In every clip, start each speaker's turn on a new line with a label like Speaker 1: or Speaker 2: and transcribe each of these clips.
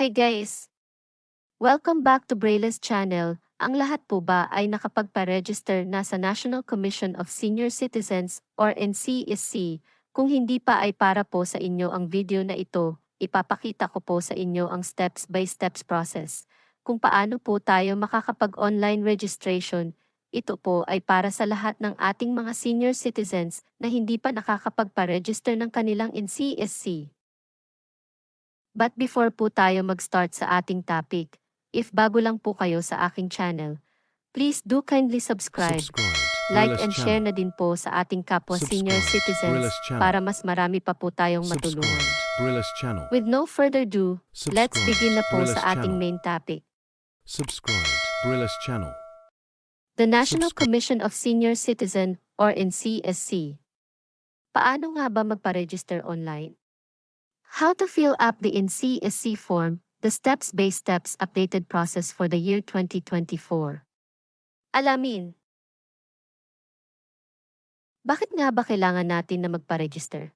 Speaker 1: Hey guys! Welcome back to Braille's channel. Ang lahat po ba ay nakapagpa-register na sa National Commission of Senior Citizens or NCSC? Kung hindi pa ay para po sa inyo ang video na ito, ipapakita ko po sa inyo ang steps by steps process. Kung paano po tayo makakapag-online registration, ito po ay para sa lahat ng ating mga senior citizens na hindi pa nakakapagpa-register ng kanilang NCSC. But before po tayo mag-start sa ating topic, if bago lang po kayo sa aking channel, please do kindly subscribe,
Speaker 2: Subscribe.
Speaker 1: like
Speaker 2: Gorillas
Speaker 1: and
Speaker 2: channel.
Speaker 1: share na din po sa ating kapwa senior
Speaker 2: Subscribe.
Speaker 1: citizens
Speaker 2: Gorillas channel.
Speaker 1: para mas marami pa po tayong matulungan.
Speaker 2: Subscribe. Channel.
Speaker 1: With no further ado, let's
Speaker 2: Subscribe.
Speaker 1: begin na po
Speaker 2: Gorillas
Speaker 1: sa ating
Speaker 2: channel.
Speaker 1: main topic.
Speaker 2: Subscribe. Channel.
Speaker 1: The National
Speaker 2: Subscribe.
Speaker 1: Commission of Senior Citizen or NCSC. Paano nga ba magpa-register online? How to fill up the NCSC form, the steps-by-steps updated process for the year 2024. Alamin. Bakit nga ba kailangan natin na magpa-register?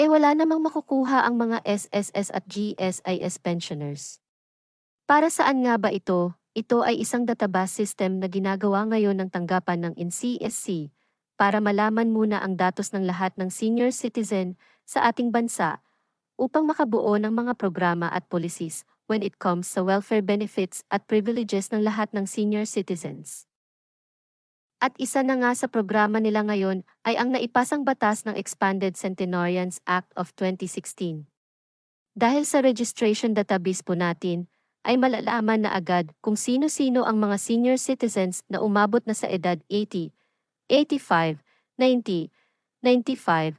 Speaker 1: Eh wala namang makukuha ang mga SSS at GSIS pensioners. Para saan nga ba ito? Ito ay isang database system na ginagawa ngayon ng tanggapan ng NCSC para malaman muna ang datos ng lahat ng senior citizen sa ating bansa upang makabuo ng mga programa at policies when it comes sa welfare benefits at privileges ng lahat ng senior citizens. At isa na nga sa programa nila ngayon ay ang naipasang batas ng Expanded Centenarians Act of 2016. Dahil sa registration database po natin, ay malalaman na agad kung sino-sino ang mga senior citizens na umabot na sa edad 80, 85, 90, 95,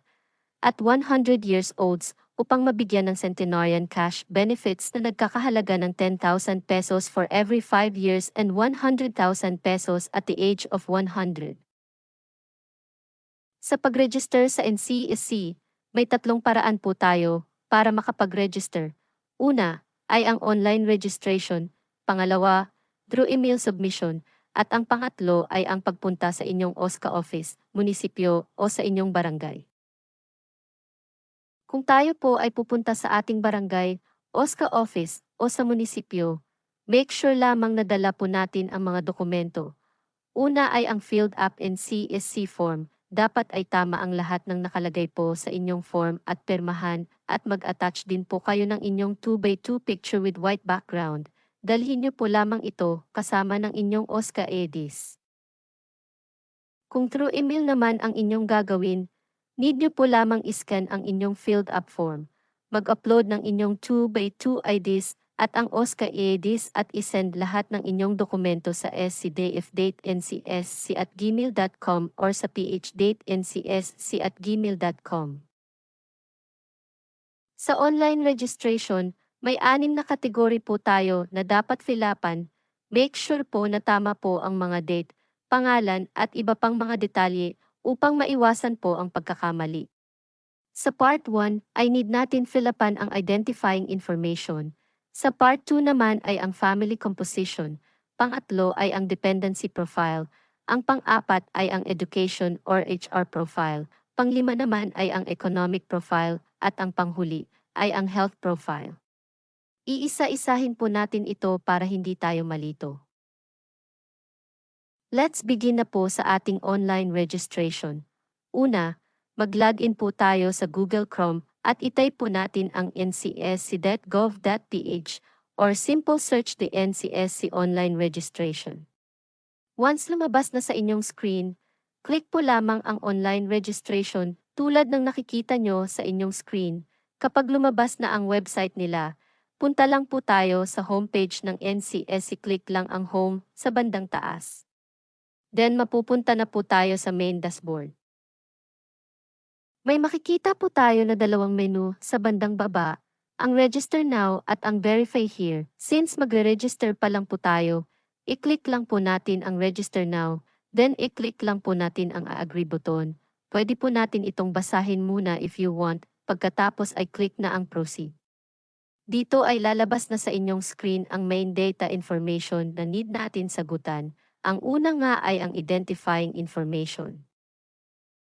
Speaker 1: at 100 years olds upang mabigyan ng centenarian cash benefits na nagkakahalaga ng 10,000 pesos for every 5 years and 100,000 pesos at the age of 100. Sa pag-register sa NCSC, may tatlong paraan po tayo para makapag-register. Una, ay ang online registration, pangalawa, through email submission, at ang pangatlo ay ang pagpunta sa inyong OSCA office, munisipyo o sa inyong barangay. Kung tayo po ay pupunta sa ating barangay, OSCA office o sa munisipyo, make sure lamang na dala po natin ang mga dokumento. Una ay ang filled up NCSC form, dapat ay tama ang lahat ng nakalagay po sa inyong form at permahan at mag-attach din po kayo ng inyong 2x2 picture with white background. Dalhin niyo po lamang ito kasama ng inyong OSCA EDIS. Kung through email naman ang inyong gagawin, need niyo po lamang iscan ang inyong filled up form, mag-upload ng inyong 2x2 IDs at ang OSCA EDIS at isend lahat ng inyong dokumento sa scdfdatencsc at gmail.com or sa phdatencsc at gmail.com. Sa online registration, may anim na kategory po tayo na dapat filapan. Make sure po na tama po ang mga date, pangalan at iba pang mga detalye upang maiwasan po ang pagkakamali. Sa part 1 ay need natin filapan ang identifying information. Sa part 2 naman ay ang family composition. Pangatlo ay ang dependency profile. Ang pang-apat ay ang education or HR profile. Panglima naman ay ang economic profile at ang panghuli ay ang health profile. Iisa-isahin po natin ito para hindi tayo malito. Let's begin na po sa ating online registration. Una, mag-login po tayo sa Google Chrome at itype po natin ang ncsc.gov.ph or simple search the NCSC online registration. Once lumabas na sa inyong screen, click po lamang ang online registration tulad ng nakikita nyo sa inyong screen. Kapag lumabas na ang website nila, punta lang po tayo sa homepage ng NCSC click lang ang home sa bandang taas. Then mapupunta na po tayo sa main dashboard. May makikita po tayo na dalawang menu sa bandang baba, ang Register Now at ang Verify Here. Since magre-register pa lang po tayo, i-click lang po natin ang Register Now, then i-click lang po natin ang I-agree button. Pwede po natin itong basahin muna if you want, pagkatapos ay click na ang Proceed. Dito ay lalabas na sa inyong screen ang main data information na need natin sagutan. Ang una nga ay ang identifying information.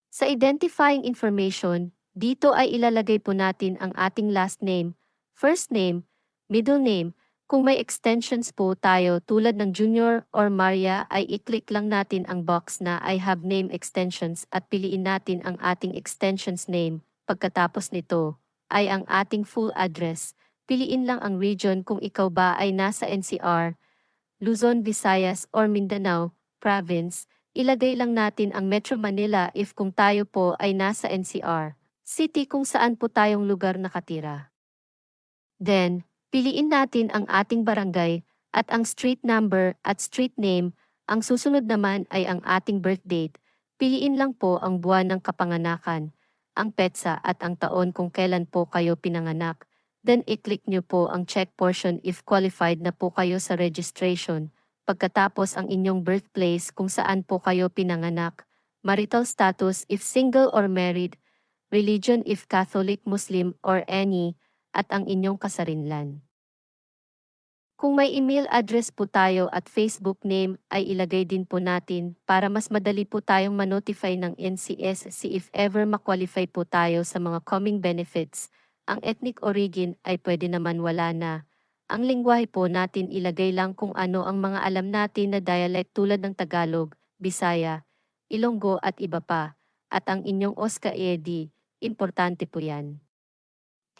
Speaker 1: Sa identifying information, dito ay ilalagay po natin ang ating last name, first name, middle name, kung may extensions po tayo tulad ng Junior or Maria ay i-click lang natin ang box na I have name extensions at piliin natin ang ating extensions name. Pagkatapos nito ay ang ating full address. Piliin lang ang region kung ikaw ba ay nasa NCR, Luzon, Visayas or Mindanao province. Ilagay lang natin ang Metro Manila if kung tayo po ay nasa NCR, city kung saan po tayong lugar nakatira. Then, piliin natin ang ating barangay at ang street number at street name. Ang susunod naman ay ang ating birth date. Piliin lang po ang buwan ng kapanganakan, ang petsa at ang taon kung kailan po kayo pinanganak. Then i-click nyo po ang check portion if qualified na po kayo sa registration. Pagkatapos ang inyong birthplace kung saan po kayo pinanganak. Marital status if single or married. Religion if Catholic, Muslim or any at ang inyong kasarinlan. Kung may email address po tayo at Facebook name ay ilagay din po natin para mas madali po tayong manotify ng NCSC if ever makwalify po tayo sa mga coming benefits. Ang ethnic origin ay pwede naman wala na. Ang lingwahe po natin ilagay lang kung ano ang mga alam natin na dialect tulad ng Tagalog, Bisaya, Ilonggo at iba pa. At ang inyong OSCA ED, importante po yan.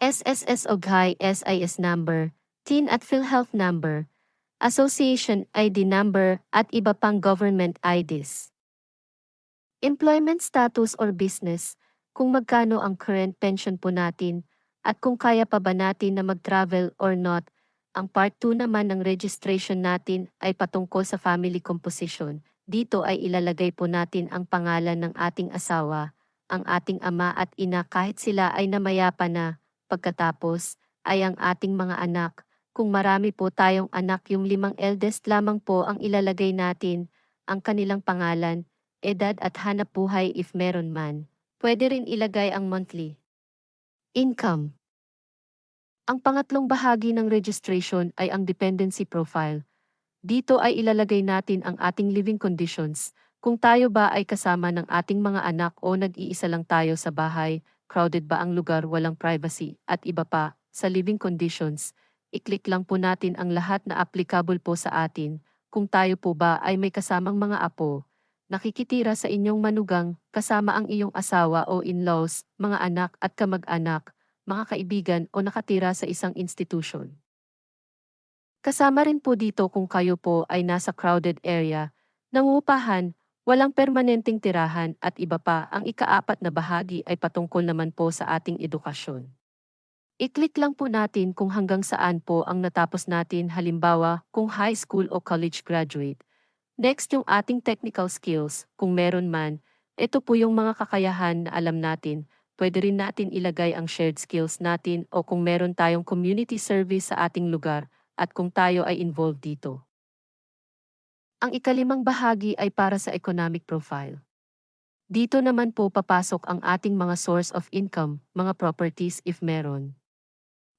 Speaker 1: SSS Oghay SIS number, TIN at PhilHealth number, Association ID number at iba pang government IDs. Employment status or business, kung magkano ang current pension po natin, at kung kaya pa ba natin na mag-travel or not. Ang part 2 naman ng registration natin ay patungkol sa family composition. Dito ay ilalagay po natin ang pangalan ng ating asawa, ang ating ama at ina kahit sila ay namayapa na. Pagkatapos, ay ang ating mga anak. Kung marami po tayong anak yung limang eldest lamang po ang ilalagay natin, ang kanilang pangalan, edad at hanap buhay if meron man. Pwede rin ilagay ang monthly. Income. Ang pangatlong bahagi ng registration ay ang dependency profile. Dito ay ilalagay natin ang ating living conditions, kung tayo ba ay kasama ng ating mga anak o nag-iisa lang tayo sa bahay, crowded ba ang lugar walang privacy, at iba pa, sa living conditions, i-click lang po natin ang lahat na applicable po sa atin, kung tayo po ba ay may kasamang mga apo, nakikitira sa inyong manugang, kasama ang iyong asawa o in-laws, mga anak at kamag-anak, mga kaibigan o nakatira sa isang institution. Kasama rin po dito kung kayo po ay nasa crowded area, nangupahan, walang permanenteng tirahan at iba pa ang ikaapat na bahagi ay patungkol naman po sa ating edukasyon. I-click lang po natin kung hanggang saan po ang natapos natin halimbawa kung high school o college graduate. Next yung ating technical skills, kung meron man, ito po yung mga kakayahan na alam natin, pwede rin natin ilagay ang shared skills natin o kung meron tayong community service sa ating lugar at kung tayo ay involved dito. Ang ikalimang bahagi ay para sa economic profile. Dito naman po papasok ang ating mga source of income, mga properties if meron.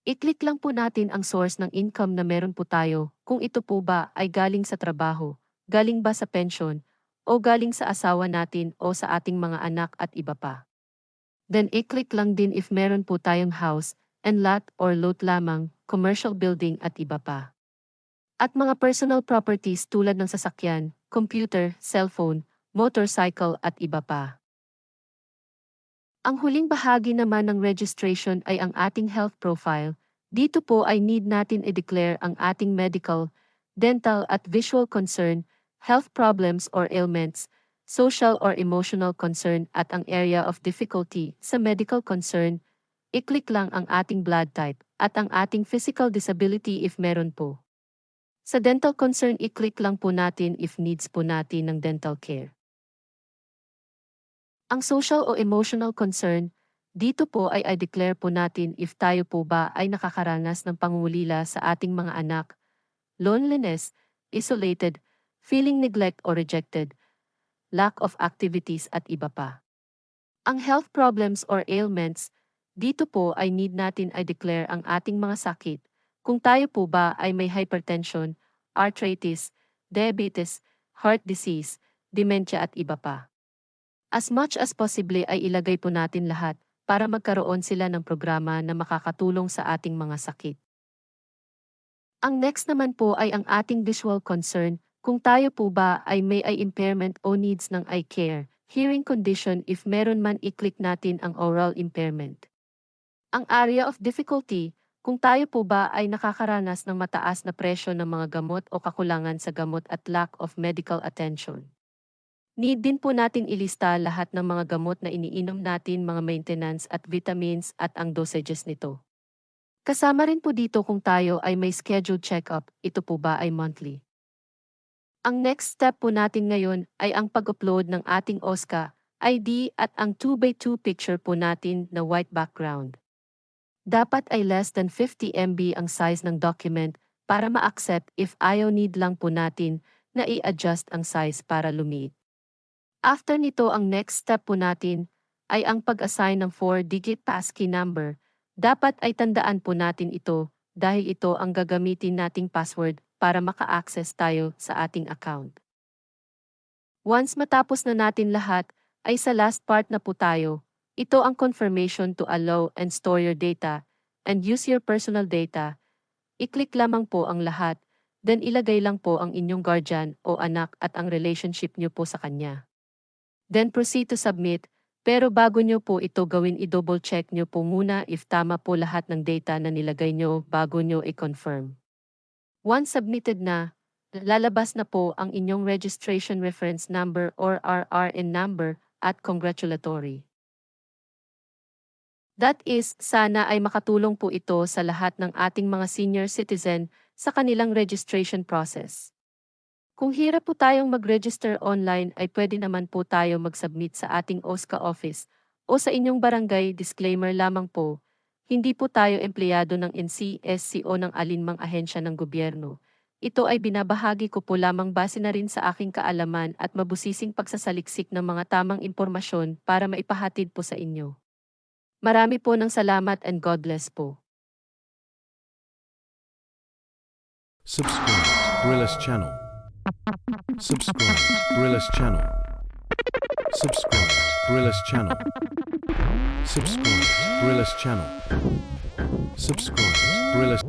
Speaker 1: I-click lang po natin ang source ng income na meron po tayo, kung ito po ba ay galing sa trabaho, galing ba sa pension, o galing sa asawa natin o sa ating mga anak at iba pa. Then i-click lang din if meron po tayong house, and lot or lot lamang, commercial building at iba pa. At mga personal properties tulad ng sasakyan, computer, cellphone, motorcycle at iba pa. Ang huling bahagi naman ng registration ay ang ating health profile. Dito po ay need natin i-declare ang ating medical, dental at visual concern, health problems or ailments, social or emotional concern at ang area of difficulty sa medical concern. I-click lang ang ating blood type at ang ating physical disability if meron po. Sa dental concern, i-click lang po natin if needs po natin ng dental care. Ang social o emotional concern, dito po ay i-declare po natin if tayo po ba ay nakakaranas ng pangungulila sa ating mga anak, loneliness, isolated, feeling neglect or rejected, lack of activities at iba pa. Ang health problems or ailments, dito po ay need natin i-declare ang ating mga sakit, kung tayo po ba ay may hypertension, arthritis, diabetes, heart disease, dementia at iba pa. As much as possible ay ilagay po natin lahat para magkaroon sila ng programa na makakatulong sa ating mga sakit. Ang next naman po ay ang ating visual concern, kung tayo po ba ay may eye impairment o needs ng eye care, hearing condition if meron man i-click natin ang oral impairment. Ang area of difficulty, kung tayo po ba ay nakakaranas ng mataas na presyo ng mga gamot o kakulangan sa gamot at lack of medical attention. Need din po natin ilista lahat ng mga gamot na iniinom natin, mga maintenance at vitamins at ang dosages nito. Kasama rin po dito kung tayo ay may scheduled check-up, ito po ba ay monthly. Ang next step po natin ngayon ay ang pag-upload ng ating OSCA, ID at ang 2x2 picture po natin na white background. Dapat ay less than 50 MB ang size ng document para ma-accept if ayaw need lang po natin na i-adjust ang size para lumiit. After nito ang next step po natin ay ang pag-assign ng 4-digit passkey number. Dapat ay tandaan po natin ito dahil ito ang gagamitin nating password para maka-access tayo sa ating account. Once matapos na natin lahat, ay sa last part na po tayo. Ito ang confirmation to allow and store your data and use your personal data. I-click lamang po ang lahat, then ilagay lang po ang inyong guardian o anak at ang relationship niyo po sa kanya. Then proceed to submit, pero bago nyo po ito gawin i-double check nyo po muna if tama po lahat ng data na nilagay nyo bago nyo i-confirm. Once submitted na, lalabas na po ang inyong registration reference number or RRN number at congratulatory. That is, sana ay makatulong po ito sa lahat ng ating mga senior citizen sa kanilang registration process. Kung hirap po tayong mag-register online ay pwede naman po tayo mag-submit sa ating OSCA office o sa inyong barangay disclaimer lamang po, hindi po tayo empleyado ng NCSC o ng alinmang ahensya ng gobyerno. Ito ay binabahagi ko po lamang base na rin sa aking kaalaman at mabusising pagsasaliksik ng mga tamang impormasyon para maipahatid po sa inyo. Marami po ng salamat and God bless po.
Speaker 2: Subscribe Gorillas channel. Subscribe Gorillas channel. Subscribe Gorillas channel. Subscribe Gorillas channel. Subscribe Gorillas